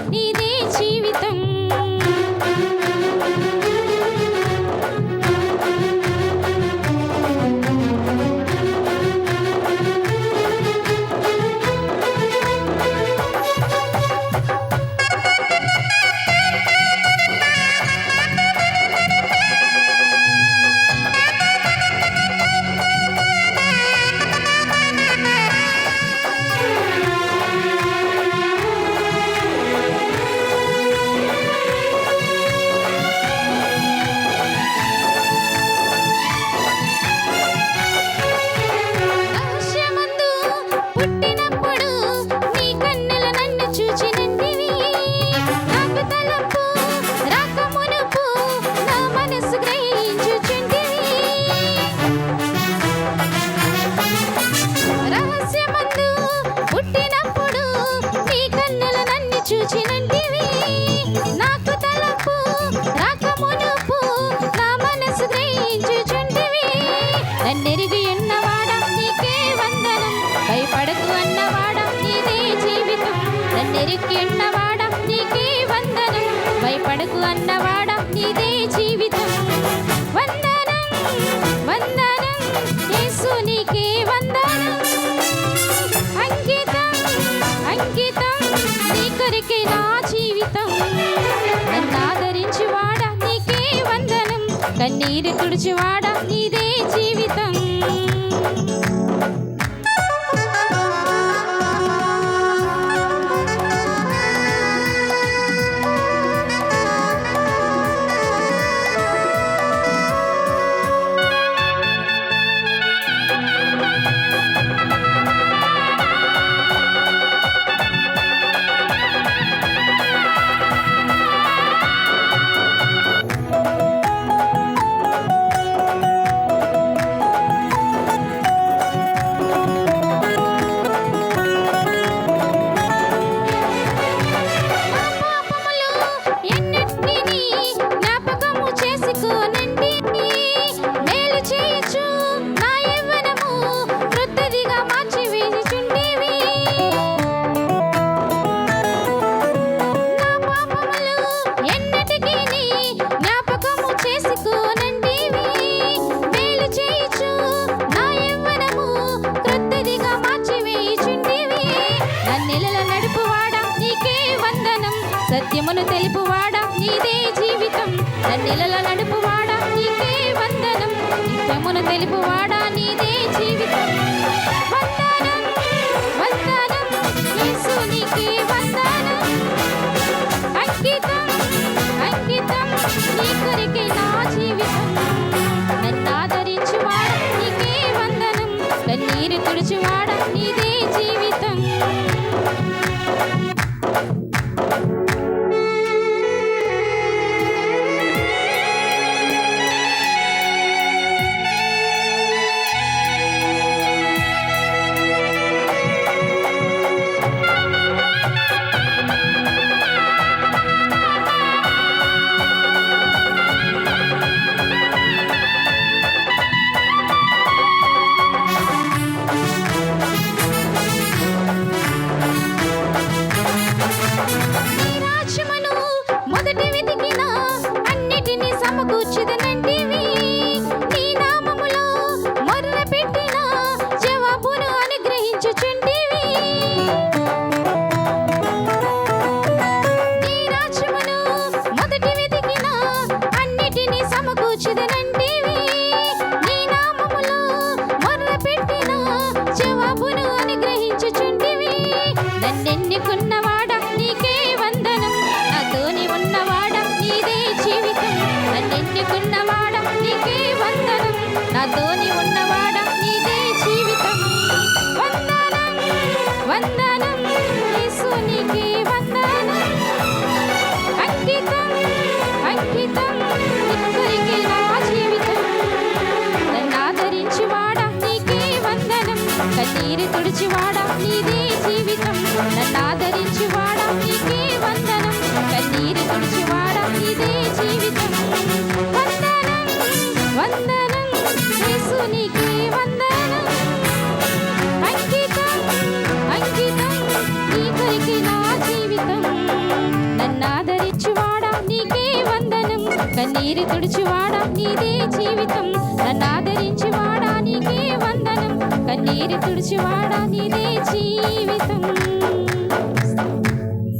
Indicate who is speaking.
Speaker 1: నీదే జీవితం. నన్నెరిగి ఉన్నవాడా నీకే వందనం. భయపడకు అన్నవాడా నీదే జీవితం. వందనం వందనం యేసు నీకే వందనం. అంకితం అంకితం నీ కొరికే నా జీవితం. నన్ను నీకే వందనం. కన్నీరు తుడిచివాడా నీదే జీవితం. నన్నెలల నడుపువాడా నీకే వందనం. నిత్యమును తెలుపువాడా నీదే జీవితం. వందనం వందనం యేసు నీకే వందనం. అంకితం собі కన్నీరు తుడిచివాడా నీదే జీవితం. నన్ను ఆదరించివాడా నీకే వందనం. కన్నీరు తుడిచివాడా నీదే జీవితం. వందనం వందనం యేసు నీకే వందనం. అంకితం అంకితం నీ కొరికి నా జీవితం. నన్ను ఆదరించివాడా నీకే వందనం. కన్నీరు తుడిచివాడా నీదే జీవితం. వందనం కన్నీరు తుడిచివాడా నీదే జీవితం